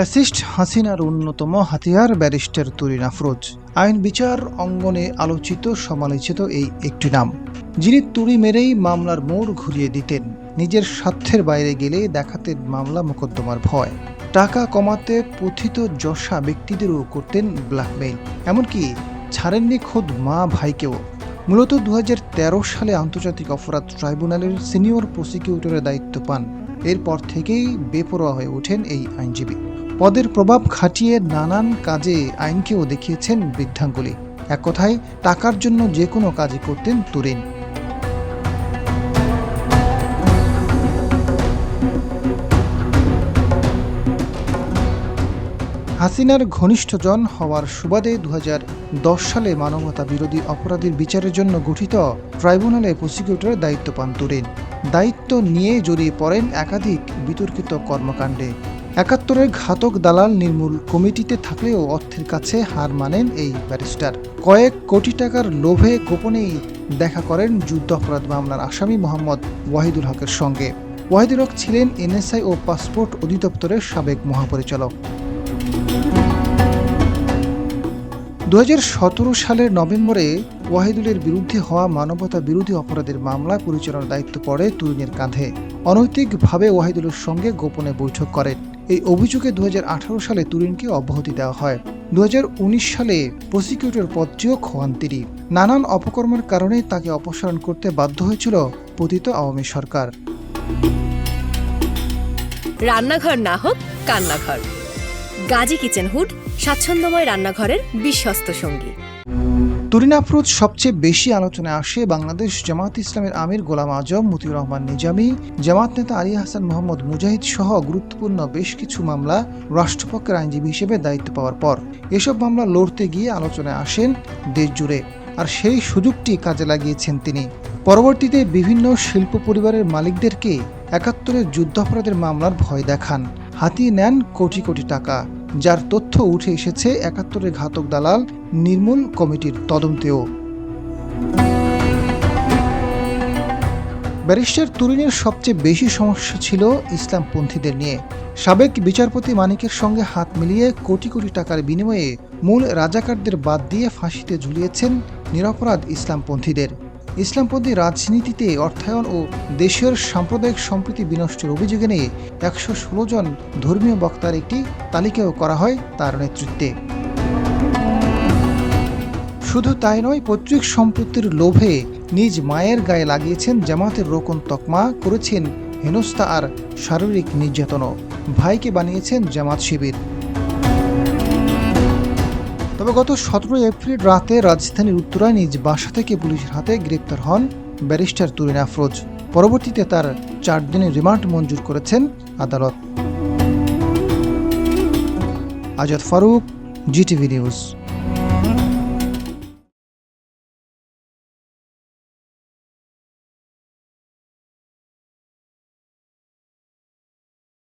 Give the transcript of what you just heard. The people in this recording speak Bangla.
ফ্যাসিস্ট হাসিনার অন্যতম হাতিয়ার ব্যারিস্টার তুরিন আফরোজ। আইন বিচার অঙ্গনে আলোচিত সমালোচিত এই একটি নাম। যিনি তুড়ি মেরেই মামলার মোড় ঘুরিয়ে দিতেন, নিজের স্বার্থের বাইরে গেলে দেখাতেন মামলা মোকদ্দমার ভয়। টাকা কমাতে পথিত যশা ব্যক্তিদেরও করতেন ব্ল্যাকমেইল। এমনকি ছাড়েননি খোদ মা ভাইকেও। মূলত দু হাজার তেরো সালে আন্তর্জাতিক অপরাধ ট্রাইব্যুনালের সিনিয়র প্রসিকিউটরের দায়িত্ব পান। এরপর থেকেই বেপরোয়া হয়ে ওঠেন এই আইনজীবী। পদের প্রভাব খাটিয়ে নানান কাজে আইনকেও দেখিয়েছেন বৃদ্ধাঙ্গুলি। এক কথায়, টাকার জন্য যে কোনো কাজই করতেন তুরিন। হাসিনার ঘনিষ্ঠজন হওয়ার সুবাদে দু হাজার দশ সালে মানবতা বিরোধী অপরাধীর বিচারের জন্য গঠিত ট্রাইব্যুনালে প্রসিকিউটরের দায়িত্ব পান তুরিন। দায়িত্ব নিয়ে জড়িয়ে পড়েন একাধিক বিতর্কিত কর্মকাণ্ডে। একাত্তরের ঘাতক দালাল নির্মূল কমিটিতে থাকলেও অর্থের কাছে হার মানেন এই ব্যারিস্টার। কয়েক কোটি টাকার লোভে গোপনেই দেখা করেন যুদ্ধ অপরাধ মামলার আসামি মোহাম্মদ ওয়াহিদুল হকের সঙ্গে। ওয়াহিদুল হক ছিলেন এনএসআই ও পাসপোর্ট অধিদপ্তরের সাবেক মহাপরিচালক। দু হাজার সতেরো সালের নভেম্বরে ওয়াহিদুলের বিরুদ্ধে হওয়া মানবতা বিরোধী অপরাধের মামলা পরিচালনার দায়িত্ব পড়ে তুরিনের কাঁধে। অনৈতিকভাবে ওয়াহিদুলের সঙ্গে গোপনে বৈঠক করেন। এই অভিযোগে দুহাজার আঠারো সালে তুরিনকে অব্যাহতি দেওয়া হয়। দুহাজার উনিশ সালে প্রসিকিউটর পদটিও খোয়ান তিনি। নানান অপকর্মের কারণে তাকে অপসারণ করতে বাধ্য হয়েছিল পতিত আওয়ামী সরকার। রান্নাঘর না হোক, কান্নাঘর। গাজী কিচেন হুড, স্বাচ্ছন্দ্যময় রান্নাঘরের বিশ্বস্ত সঙ্গী। তুরিন আফরোজ সবচেয়ে বেশি আলোচনায় আসে বাংলাদেশ জামাত ইসলামের আমির গোলাম আজম, মতিউর রহমান নিজামী জামাত নেতা আলী হাসান মোহাম্মদ মুজাহিদ সহ গুরুত্বপূর্ণ বেশ কিছু মামলা রাষ্ট্রপক্ষের আইনজীবী হিসেবে দায়িত্ব পাওয়ার পর। এসব মামলা লড়তে গিয়ে আলোচনায় আসেন দেশ জুড়ে, আর সেই সুযোগটি কাজে লাগিয়েছেন তিনি। পরবর্তীতে বিভিন্ন শিল্প পরিবারের মালিকদেরকে একাত্তরের যুদ্ধাপরাধের মামলার ভয় দেখান। হাতিয়ে নেন কোটি কোটি টাকা। যার তথ্য উঠে এসেছে একাত্তরের ঘাতক দালাল নির্মূল কমিটির তদন্তেও। ব্যারিস্টার তুরিনের সবচেয়ে বেশি সমস্যা ছিল ইসলামপন্থীদের নিয়ে। সাবেক বিচারপতি মানিকের সঙ্গে হাত মিলিয়ে কোটি কোটি টাকার বিনিময়ে মূল রাজাকারদের বাদ দিয়ে ফাঁসিতে ঝুলিয়েছেন নিরপরাধ ইসলামপন্থীদের। ইসলামপন্থী রাজনীতিতে অর্থায়ন ও দেশের সাম্প্রদায়িক সম্প্রীতি বিনষ্টের অভিযোগে নিয়ে একশো ষোলো জন ধর্মীয় বক্তার একটি তালিকাও করা হয় তার নেতৃত্বে। শুধু তাই নয়, পৈতৃক সম্পত্তির লোভে নিজ মায়ের গায়ে লাগিয়েছেন জামাতের রোকন তকমা, করেছেন হেনস্থা আর শারীরিক নির্যাতনও। ভাইকে বানিয়েছেন জামাত শিবির। তবে গত সতেরোই এপ্রিল রাতে রাজধানীর উত্তরায় নিজ বাসা থেকে পুলিশের হাতে গ্রেপ্তার হন ব্যারিস্টার তুরিন আফরোজ। পরবর্তীতে তার চার দিনের রিমান্ড মঞ্জুর করেছেন আদালত। Azad Faruk, GTV news.